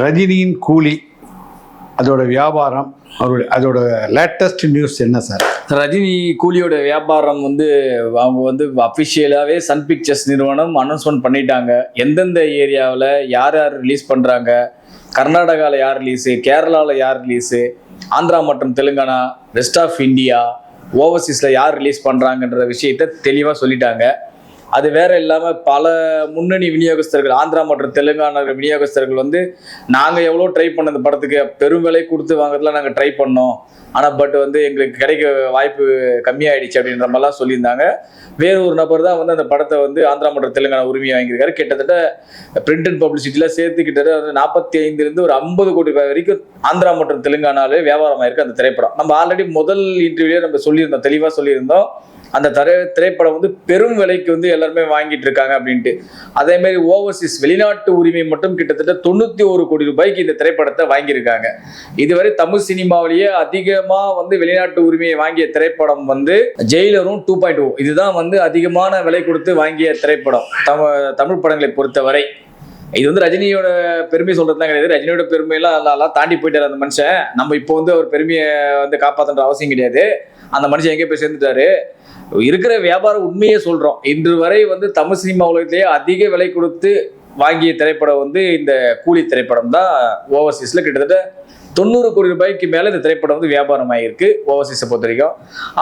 ரஜினியின் கூலி அதோட வியாபாரம் அவருடைய அதோட லேட்டஸ்ட் நியூஸ் என்ன சார் ரஜினி கூலியோட வியாபாரம் வந்து அவங்க வந்து அஃபிஷியலாகவே சன் பிக்சர்ஸ் நிறுவனம் அனௌன்ஸ்மெண்ட் பண்ணிட்டாங்க. எந்தெந்த ஏரியாவில் யார் யார் ரிலீஸ் பண்ணுறாங்க கர்நாடகாவில் யார் ரிலீஸு கேரளாவில் யார் ரிலீஸு ஆந்திரா மற்றும் தெலுங்கானா வெஸ்ட் ஆஃப் இந்தியா ஓவர்சீஸில் யார் ரிலீஸ் பண்ணுறாங்கன்ற விஷயத்த தெளிவாக சொல்லிட்டாங்க. அது வேற இல்லாமல் பல முன்னணி விநியோகஸ்தர்கள் ஆந்திரா மற்றும் தெலுங்கானா விநியோகஸ்தர்கள் வந்து நாங்கள் எவ்வளோ ட்ரை பண்ண இந்த படத்துக்கு பெரும் விலை கொடுத்து வாங்குறதுலாம் நாங்கள் ட்ரை பண்ணோம். ஆனால் பட் வந்து எங்களுக்கு கிடைக்க வாய்ப்பு கம்மியாயிடுச்சு அப்படின்ற மாதிரிலாம் சொல்லியிருந்தாங்க. வேறு ஒரு நபர் தான் வந்து அந்த படத்தை வந்து ஆந்திரா மற்றும் தெலுங்கானா உரிமையை வாங்கியிருக்காரு. கிட்டத்தட்ட பிரிண்ட் அண்ட் பப்ளிசிட்டியில் சேர்த்து கிட்டத்தட்ட வந்து நாற்பத்தி ஐந்துலேருந்து ஒரு ஐம்பது கோடி ரூபாய் வரைக்கும் ஆந்திரா மற்றும் தெலுங்கானாலே வியாபாரம் ஆயிருக்கு அந்த திரைப்படம். நம்ம ஆல்ரெடி முதல் இன்டர்வியூலேயே நம்ம சொல்லியிருந்தோம் தெளிவாக சொல்லியிருந்தோம். அந்த திரை திரைப்படம் வந்து பெரும் விலைக்கு வந்து எல்லாருமே வாங்கிட்டு இருக்காங்க அப்படின்ட்டு. அதே மாதிரி ஓவர்சீஸ் வெளிநாட்டு உரிமை மட்டும் கிட்டத்தட்ட தொண்ணூத்தி ஒரு கோடி ரூபாய்க்கு இந்த திரைப்படத்தை வாங்கியிருக்காங்க. இதுவரை தமிழ் சினிமாவிலேயே அதிகமா வந்து வெளிநாட்டு உரிமையை வாங்கிய திரைப்படம் வந்து ஜெயிலரும் டூ பாயிண்ட் ஓ இதுதான் வந்து அதிகமான விலை கொடுத்து வாங்கிய திரைப்படம். தமிழ் தமிழ் படங்களை பொறுத்தவரை. இது வந்து ரஜினியோட பெருமை சொல்றதுலாம் கிடையாது. ரஜினியோட பெருமையெல்லாம் அதெல்லாம் தாண்டி போயிட்டார் அந்த மனுஷன். நம்ம இப்போ வந்து அவர் பெருமையை வந்து காப்பாற்றுன்ற அவசியம் கிடையாது. அந்த மனுஷன் எங்கே போய் சேர்ந்துட்டாரு. இருக்கிற வியாபார உண்மையே சொல்றோம். இன்று வரை வந்து தமிழ் சினிமா உலகத்திலேயே அதிக விலை கொடுத்து வாங்கிய திரைப்படம் வந்து இந்த கூலி திரைப்படம் தான் ஓவர்சீஸ்ல கிட்டத்தட்ட தொண்ணூறு கோடி ரூபாய்க்கு மேல இந்த திரைப்படம் வந்து வியாபாரம் ஆகியிருக்கு ஓவர்சீஸை பொறுத்த வரைக்கும்.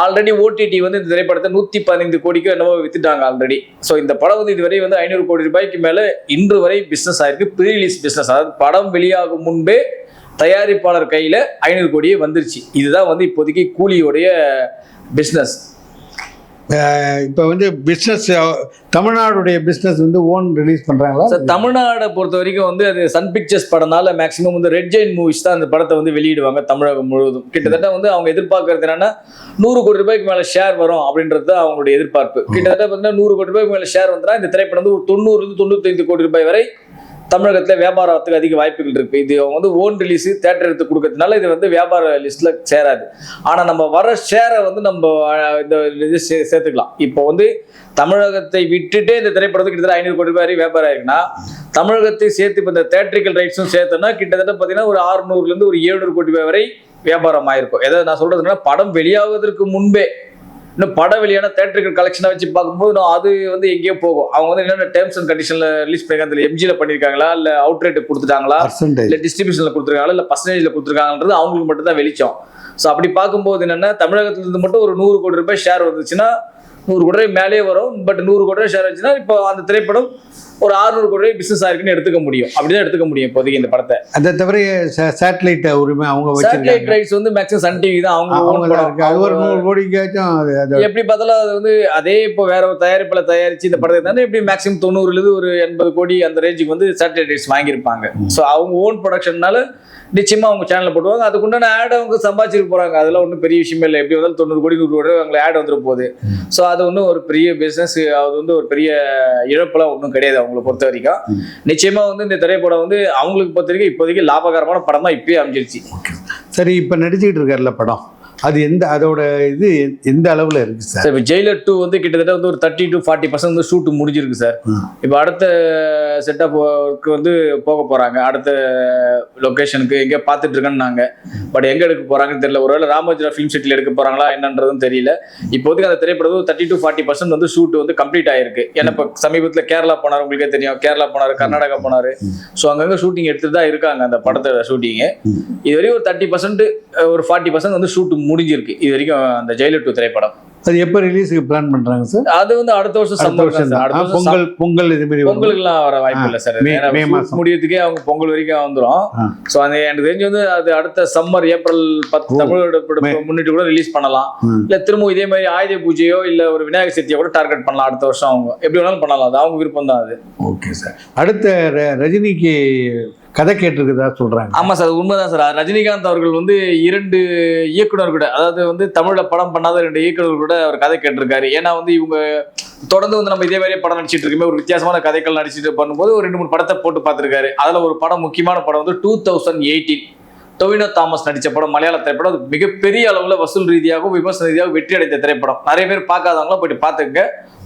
ஆல்ரெடி ஓடிடி வந்து இந்த திரைப்படத்தை நூத்தி பதினைந்து கோடிக்கு என்னவோ வித்துட்டாங்க ஆல்ரெடி ஸோ இந்த படம் வந்து இதுவரை வந்து ஐநூறு கோடி ரூபாய்க்கு மேல இன்று வரை பிசினஸ் ஆயிருக்கு. ப்ரீ ரிலீஸ் பிசினஸ் அதாவது படம் வெளியாகும் முன்பே தயாரிப்பாளர் கையில ஐநூறு கோடியே வந்துருச்சு. இதுதான் வந்து இப்போதைக்கு கூலியோடைய பிஸ்னஸ் இப்போ வந்து பிஸ்னஸ் தமிழ்நாடுடைய பிஸ்னஸ் வந்து ஓன் ரிலீஸ் பண்ணுறாங்களா சார் தமிழ்நாடை பொறுத்த வரைக்கும் வந்து அது சன் பிக்சர்ஸ் படம்னால மேக்ஸிமம் வந்து ரெட் ஜெயின் மூவிஸ் தான் அந்த படத்தை வந்து வெளியிடுவாங்க தமிழகம் முழுவதும். கிட்டத்தட்ட வந்து அவங்க எதிர்பார்க்கறது என்னன்னா நூறு கோடி ரூபாய்க்கு மேல ஷேர் வரும் அப்படின்றது தான் அவங்களுடைய எதிர்பார்ப்பு. கிட்டத்தட்ட பார்த்தீங்கன்னா நூறு கோடி ரூபாய்க்கு மேல ஷேர் வந்தா இந்த திரைப்படம் வந்து ஒரு தொண்ணூறுலேருந்து தொண்ணூத்தைந்து கோடி ரூபாய் வரை தமிழகத்தில் வியாபாரத்துக்கு அதிக வாய்ப்புகள் இருக்கு. இது அவங்க வந்து ஓன் ரிலீஸ் தேட்டர் எடுத்து கொடுக்கறதுனால இது வந்து வியாபார லிஸ்ட்ல சேராது. ஆனா நம்ம வர ஷேரை வந்து நம்ம இந்த இது சே- சேர்த்துக்கலாம். இப்போ வந்து தமிழகத்தை விட்டுட்டே இந்த திரைப்படத்துக்கு கிட்டத்தட்ட ஐநூறு கோடி ரூபாய் வரை வியாபாரம் ஆயிருக்குன்னா தமிழகத்தை சேர்த்து இப்போ இந்த தேட்டரிக்கல் ரைட்ஸும் சேர்த்தோம்னா கிட்டத்தட்ட பார்த்தீங்கன்னா ஒரு 600 இருந்து ஒரு 700 கோடி ரூபாய் வரை வியாபாரம் ஆயிருக்கும். எதாவது நான் சொல்றதுன்னா படம் வெளியாவதற்கு முன்பே இன்னும் படம் வெளியான தேட்டருக்கு கலெக்ஷனை வச்சு பார்க்கும்போது நான் அது வந்து எங்கேயோ போகும். அவங்க வந்து என்னென்ன டேர்ம்ஸ் அண்ட் கண்டிஷன்ல ரிலீஸ் பண்ணிருக்காங்க அதில் எம்ஜியில் பண்ணியிருக்காங்களா இல்லை அவுட் ரேட் கொடுத்துட்டாங்களா இல்லை டிஸ்ட்ரிபியூஷனில் கொடுத்துருக்காங்களா இல்லை பர்சன்டேஜில் கொடுத்துருக்காங்கன்றது அவங்களுக்கு மட்டும் தான் வெளிச்சம். ஸோ அப்படி பார்க்கும்போது என்னென்னா தமிழகத்துல இருந்து மட்டும் ஒரு நூறு கோடி ரூபாய் ஷேர் வந்துச்சுன்னா நூறு கோடி ரூபாய் மேலே வரும். பட் நூறு கோடி ரூபாய் ஷேர் வந்துச்சுன்னா இப்போ அந்த திரைப்படம் ஒரு 600 கோடி ரூபாய் பிசினஸ் ஆயிருக்குன்னு எடுத்துக்க முடியும். அப்படிதான் எடுத்துக்க முடியும் இப்போதைக்கு இந்த படத்தை. அதை தவிர சேட்டலைட் உரிமை அவங்க சேட்டலைட் ரைட்ஸ் வந்து மேக்ஸிமம் சன் டிவி தான். அவங்க அது ஒரு நூறு கோடிக்காச்சும் எப்படி பார்த்தாலும் அது வந்து அதே இப்போ வேற ஒரு தயாரிப்புல தயாரிச்சு இந்த படத்தை தானே எப்படி மேக்ஸிமம் தொண்ணூறுல இருந்து ஒரு எண்பது கோடி அந்த ரேஞ்சுக்கு வந்து சேட்டலைட் ரைட்ஸ் வாங்கியிருப்பாங்க. ஸோ அவங்க ஓன் ப்ரொடக்ஷன்னால நிச்சயமா அவங்க சேனல்ல போடுவாங்க. அதுக்குண்டான ஆட் அவங்க சம்பாதிச்சிட்டு போறாங்க. அதெல்லாம் ஒன்றும் பெரிய விஷயமே இல்லை. எப்படி வந்தாலும் தொண்ணூறு கோடி நூறு கோடி அவங்களுக்கு ஆட் வந்துட போகுது. ஸோ அது ஒன்றும் ஒரு பெரிய பிஸ்னஸ் அது வந்து ஒரு பெரிய இழப்புலாம் ஒன்றும் கிடையாது அவங்கள பொறுத்த வரைக்கும். ம். நிச்சயமா வந்து இந்த திரைப்படம் வந்து அவங்களுக்கு பொறுத்த வரைக்கும் இப்போதைக்கு லாபகரமான படம் தான் இப்பயே அமைஞ்சிருச்சு. சரி இப்போ நடிச்சுக்கிட்டு இருக்கார்ல படம். அது எந்த அதோட இது எந்த அளவில் இருக்கு சார்? இப்போ ஜெயிலர் டூ வந்து கிட்டத்தட்ட வந்து ஒரு தேர்ட்டி டு ஃபார்ட்டி பர்சன்ட் வந்து ஷூட் முடிஞ்சிருக்கு சார். இப்போ அடுத்த செட்டப் ஒர்க்கு வந்து போக போறாங்க. அடுத்த லொகேஷனுக்கு எங்கே பார்த்துட்டு இருக்கேன்னு பட் எங்க எடுக்க போறாங்கன்னு தெரியல. ஒருவேளை ராமோஜிரா ஃபிலிம் சிட்டியில் எடுக்க போறாங்களா என்னன்றதும் தெரியல. இப்போதைக்கு அந்த திரைப்படம் தேர்ட்டி டு ஃபார்ட்டி பர்சன்ட் வந்து ஷூட் வந்து கம்ப்ளீட் ஆயிருக்கு. ஏன்னா இப்போ சமீபத்தில் கேரளா போனார் உங்களுக்கே தெரியும். கேரளா போனார் கர்நாடகா போனார். ஸோ அங்கங்க ஷூட்டிங் எடுத்துட்டு தான் இருக்காங்க அந்த படத்தோட ஷூட்டிங்கு. இது ஒரு தேர்ட்டி பர்சன்ட் ஒரு ஃபார்ட்டி பர்சன்ட் வந்து ஷூட் முடிஞ்சிருக்கு. இது வரைக்கும் அந்த ஜெயிலர் டூ திரைப்படம். அது எப்போ ரிலீஸுக்கு பிளான் பண்றாங்க சார் அது வந்து அடுத்த வருஷம் அடுத்த வருஷம் பொங்கல் பொங்கல் இது மாதிரி. பொங்கலுக்குலாம் வர வாய்ப்பு இல்லை சார் மே- ஏன்னா மே shoot மாசம். முடியறதுக்கே அவங்க பொங்கல் வரைக்கும் வந்துடும். ஸோ அந்த எனக்கு தெரிஞ்சு வந்து அது அடுத்த சம்மர் ஏப்ரல் பத்து. தமிழோட முன்னிட்டு கூட ரிலீஸ் பண்ணலாம். இல்ல திரும்ப இதே மாதிரி ஆயுத பூஜையோ இல்ல ஒரு விநாயகர் சதுர்த்தியோ கூட டார்கெட் பண்ணலாம் அடுத்த வருஷம் அவங்க. எப்படி வேணாலும் பண்ணலாம். அது அவங்க விருப்பம் தான் அது. ஓகே சார் அடுத்த ரஜினிக்கு கதை கேட்டிருக்குதா சொல்றாங்க. ஆமா சார் உண்மைதான் சார். ரஜினிகாந்த் அவர்கள் வந்து இரண்டு இயக்குனர் கூட அதாவது வந்து தமிழ்ல படம் பண்ணாத ரெண்டு இயக்குனர் கூட அவர் கதை கேட்டிருக்காரு. ஏன்னா வந்து இவங்க தொடர்ந்து வந்து நம்ம இதே மாதிரியே படம் நடிச்சிட்டு இருக்கோமே ஒரு வித்தியாசமான கதைகள் நடிச்சிட்டு பண்ணும்போது ஒரு ரெண்டு மூணு படத்தை போட்டு பார்த்திருக்காரு. அதுல ஒரு படம் முக்கியமான படம் வந்து two thousand eighteen Tovino Thomas நடித்த படம் மலையாள திரைப்படம். அது மிகப்பெரிய அளவில் வசூல் ரீதியாகவும் விமர்சன ரீதியாகவும் வெற்றி அடைந்த திரைப்படம். நிறைய பேர் பார்க்காதவங்களும் போயிட்டு பார்த்துங்க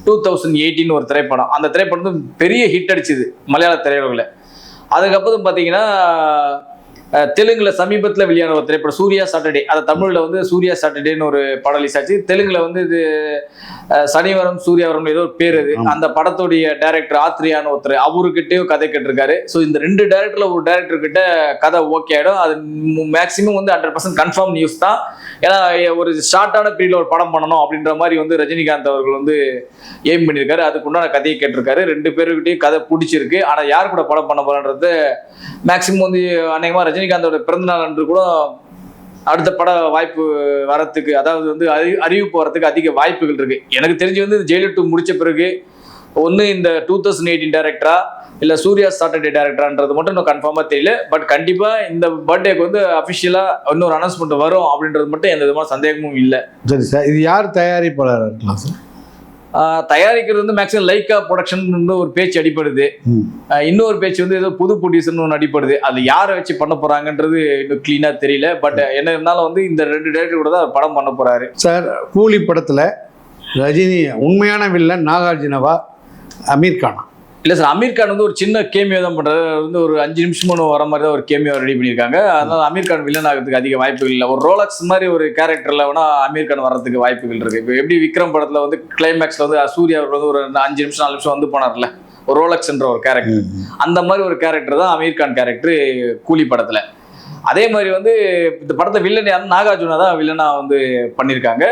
டூ தௌசண்ட் எயிட்டின்னு ஒரு திரைப்படம். அந்த திரைப்படம் வந்து பெரிய ஹிட் அடிச்சுது மலையாள திரையுலகில். அதுக்கப்புறம் பார்த்தீங்கன்னா தெலுங்குல சமீபத்தில் வெளியான ஒரு திரைப்படம் சூர்யா சாட்டர்டே. அது தமிழில் வந்து சூர்யா சாட்டர்டேன்னு ஒரு படம் ரிலீஸ் ஆச்சு. தெலுங்குல வந்து இது சனிவரம் சூர்யாவரம் ஏதோ ஒரு பேர் அது. அந்த படத்துடைய டைரக்டர் ஆத்ரியான்னு ஒருத்தர் அவர்கிட்டயும் கதை கேட்டிருக்காரு. ஸோ இந்த ரெண்டு டைரக்டர்ல ஒரு டைரக்டர் கிட்ட கதை ஓகே ஆயிடும். அது மேக்ஸிமம் வந்து ஹண்ட்ரட் பர்சன்ட் கன்ஃபார்ம் நியூஸ் தான். ஏன்னா ஒரு ஷார்ட்டான பீரியட்ல ஒரு படம் பண்ணணும் அப்படின்ற மாதிரி வந்து ரஜினிகாந்த் அவர்கள் வந்து எய்ம் பண்ணியிருக்காரு. அதுக்கு உண்டான கதையை கேட்டிருக்காரு. ரெண்டு பேருக்கிட்டையும் கதை பிடிச்சிருக்கு. ஆனால் யார் கூட படம் பண்ண போறன்றது மேக்ஸிமம் வந்து அநேகமாக ரஜினிகாந்தோட பிறந்தநாள் அன்று கூட அடுத்த பட வாய்ப்பு வரத்துக்கு அதாவது வந்து அறி அறிவிப்பு வரத்துக்கு அதிக வாய்ப்புகள் இருக்கு. எனக்கு தெரிஞ்சு வந்து ஜெயிலர் டூ முடிச்ச பிறகு ஒன்று இந்த டூ தௌசண்ட் எயிட்டின் டேரக்டரா இல்லை சூர்யா சாட்டர்டே டேரக்டரான்றது மட்டும் இன்னும் கன்ஃபார்மாக தெரியல. பட் கண்டிப்பாக இந்த பர்த்டேக்கு வந்து அஃபிஷியலாக இன்னொரு அனௌன்ஸ்மெண்ட் வரும் அப்படின்றது மட்டும் எந்த விதமான சந்தேகமும் இல்லை. சரி சார் இது யார் தயாரிப்பாளராக இருக்கலாம் சார் தயாரிக்கிறது வந்து மேக்ஸிமம் லைக்கா ப்ரொடக்ஷன் ஒரு பேச்சு அடிப்படுது இன்னொரு பேச்சு வந்து ஏதோ புது ப்ரொடியூசர்னு ஒன்று அடிப்படுது அது யாரை வச்சு பண்ண போறாங்கன்றது இன்னும் கிளீனா தெரியல. பட் என்ன இருந்தாலும் வந்து இந்த ரெண்டு டேரக்டர் கூட தான் படம் பண்ண போறாரு. சார் கூலி படத்தில் ரஜினி உண்மையான வில்லன் நாகார்ஜுனவா அமீர் கானா? இல்ல சார் அமீர் கான் வந்து ஒரு சின்ன கேமியோ தான் அவர் வந்து ஒரு அஞ்சு நிமிஷம் வர மாதிரி தான் ஒரு கேமியோ ரெடி பண்ணியிருக்காங்க. அதனால அமீர் கான் வில்லன் ஆகிறதுக்கு அதிக வாய்ப்புகள் இல்லை. ஒரு ரோலக்ஸ் மாதிரி ஒரு கேரக்டர்ல வேணா அமீர் கான் வர்றதுக்கு வாய்ப்புகள் இருக்கு. இப்போ எப்படி விக்ரம் படத்துல வந்து கிளைமேக்ஸ்ல வந்து சூர்யா அவர் வந்து ஒரு அஞ்சு நிமிஷம் நாலு நிமிஷம் வந்து போனார்ல? ஒரு ரோலக்ஸ்ன்ற ஒரு கேரக்டர் அந்த மாதிரி ஒரு கேரக்டர் தான் அமீர் கான் கேரக்டர் கூலி படத்துல. அதே மாதிரி வந்து இந்த படத்தை வில்லன் யாருன்னா நாகார்ஜுனா தான் வில்லனா வந்து பண்ணியிருக்காங்க.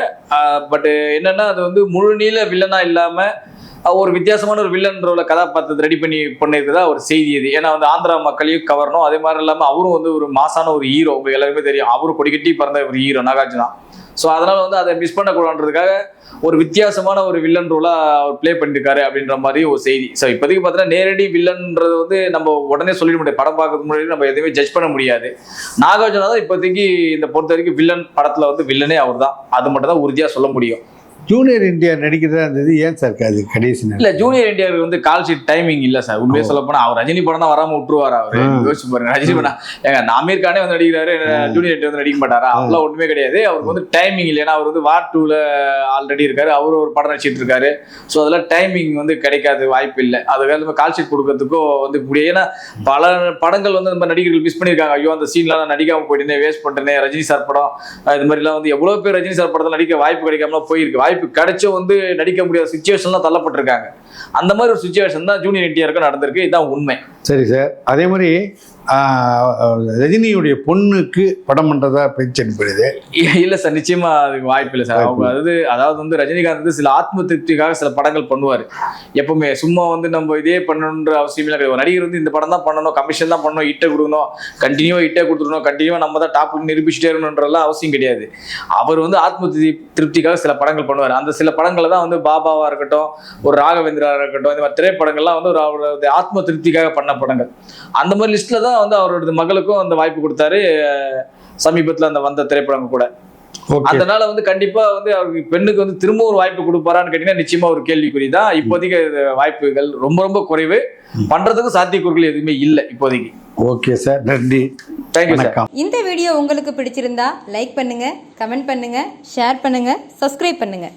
பட் என்னன்னா அது வந்து முழு நீள வில்லனா இல்லாம அஹ், ஒரு வித்தியாசமான ஒரு வில்லன் ரோல கதாபாத்திரத்தை ரெடி பண்ணி பண்ணியிருக்கிறதா ஒரு செய்தி இது. ஏன்னா வந்து ஆந்திரா மக்களையும் கவரணும். அதே மாதிரி இல்லாமல் அவரும் வந்து ஒரு மாசான ஒரு ஹீரோ உங்க எல்லாருமே தெரியும். அவரும் கொடிக்கட்டி பிறந்த ஒரு ஹீரோ நாகார்ஜுனா. ஸோ அதனால வந்து அதை மிஸ் பண்ணக்கூடாதுன்றதுக்காக ஒரு வித்தியாசமான ஒரு வில்லன் ரோலா அவர் ப்ளே பண்ணிருக்காரு அப்படின்ற மாதிரி ஒரு செய்தி. ஸோ இப்போதைக்கு பார்த்தீங்கன்னா நேரடி வில்லன்றது வந்து நம்ம உடனே சொல்லிட முடியாது. படம் பார்க்கறதுக்கு முன்னாடி நம்ம எதுவுமே ஜட்ஜ் பண்ண முடியாது. நாகார்ஜுனா தான் இப்போதைக்கு இந்த பொறுத்த வரைக்கும் வில்லன் படத்தில் வந்து வில்லனே அவர் தான் அது மட்டும் தான் உறுதியாக சொல்ல முடியும். ஜூனியர் இந்தியா நடிக்கிறதா இருந்தது ஏன் சார் அது கடைசி இல்ல ஜூனியர் என்டிஆருக்கு வந்து கால் ஷீட் டைமிங் இல்ல சார். உண்மையை. சொல்ல போனா அவர் ரஜினி படம் தான் வராம விட்டுருவாரு அவரு. யோசிச்சு பாருங்க ரஜினி படம். நான் அமீர் கானே வந்து நடிக்கிறாரு ஜூனியர் என்டிஆர் வந்து நடிக்க மாட்டாரா? அதெல்லாம் ஒண்ணுமே கிடையாது. அவருக்கு வந்து டைமிங் இல்லை. ஏன்னா அவர் வந்து வார் டூல ஆல்ரெடி இருக்காரு. அவரு ஒரு படம் நடிச்சிட்டு இருக்காரு. ஸோ அதெல்லாம் டைமிங் வந்து கிடைக்காது வாய்ப்பு இல்லை. அதுக்காக நம்ம கால் ஷீட் கொடுக்கறதுக்கோ வந்து முடியும் ஏன்னா பல படங்கள் வந்து நம்ம நடிகர்கள் மிஸ் பண்ணியிருக்காங்க ஐயோ அந்த சீன்லாம் நான் நடிக்காம போயிட்டேனே வேஸ்ட் பண்ணிட்டேனே ரஜினி சார் படம் இது மாதிரிலாம் வந்து எவ்வளவு பேர் ரஜினி சார் படத்தில் நடிக்க வாய்ப்பு கிடைக்காம போயிருக்கு. வாய்ப்பு கிடைச்சும் வந்து நடிக்க முடியாத சுச்சுவேஷன்லாம் தள்ளப்பட்டிருக்காங்க. அந்த மாதிரி ஒரு சுச்சுவேஷன் தான் ஜூனியர் என்டிஆருக்கு நடந்திருக்கு. இதுதான் உண்மை. சரி சார் அதே மாதிரி ரஜினியுடைய பொண்ணுக்கு படம் பண்ணுறதா பேச்சு அடிப்படுது இல்ல சார் நிச்சயமா அதுக்கு வாய்ப்பு இல்லை சார். அவங்க அதாவது அதாவது வந்து ரஜினிகாந்த் வந்து சில ஆத்ம திருப்திக்காக சில படங்கள் பண்ணுவார். எப்பவுமே சும்மா வந்து நம்ம இதே பண்ணணுன்ற அவசியம் இல்லை கிடையாது. நடிகர் வந்து இந்த படம் தான் பண்ணணும் கமிஷன் தான் பண்ணணும் இட்டை கொடுக்கணும் கண்டினியூவா இட்டை கொடுத்துடணும் கண்டினியூவா நம்ம தான் டாப் நிரூபிச்சுட்டே இருக்கணுன்றலாம் அவசியம் கிடையாது. அவர் வந்து ஆத்ம திருப்தி- திருப்திக்காக சில படங்கள் பண்ணுவார். அந்த சில படங்களை தான் வந்து பாபாவா இருக்கட்டும் ஒரு ராகவேந்திரா இருக்கட்டும் இந்த மாதிரி திரைப்படங்கள்லாம் வந்து ஒரு ஆத்ம திருப்திக்காக பண்ண படங்கள். அந்த மாதிரி லிஸ்ட்ல தான் வந்து அவரோட மகளுக்கும் அந்த வாய்ப்பு கொடுத்தாரு சமீபத்துல அந்த வந்த திரைப்படங்கள் கூட. அதனால வந்து கண்டிப்பா வந்து அவருக்கு பெண்ணுக்கு வந்து திரும்ப ஒரு வாய்ப்பு கொடுப்பாரான்னு கேட்டீங்கன்னா நிச்சயமா ஒரு கேள்விக்குறி தான் இப்போதைக்கு வாய்ப்புகள் ரொம்ப ரொம்ப குறைவு. பண்றதுக்கு சாத்தியக்கூறுகள் எதுவுமே இல்லை இப்போதைக்கு. ஓகே சார் நன்றி. தேங்க்யூ இந்த வீடியோ உங்களுக்கு பிடிச்சிருந்தா லைக் பண்ணுங்க கமெண்ட் பண்ணுங்க ஷேர் பண்ணுங்க சப்ஸ்கிரைப் பண்ணுங்க.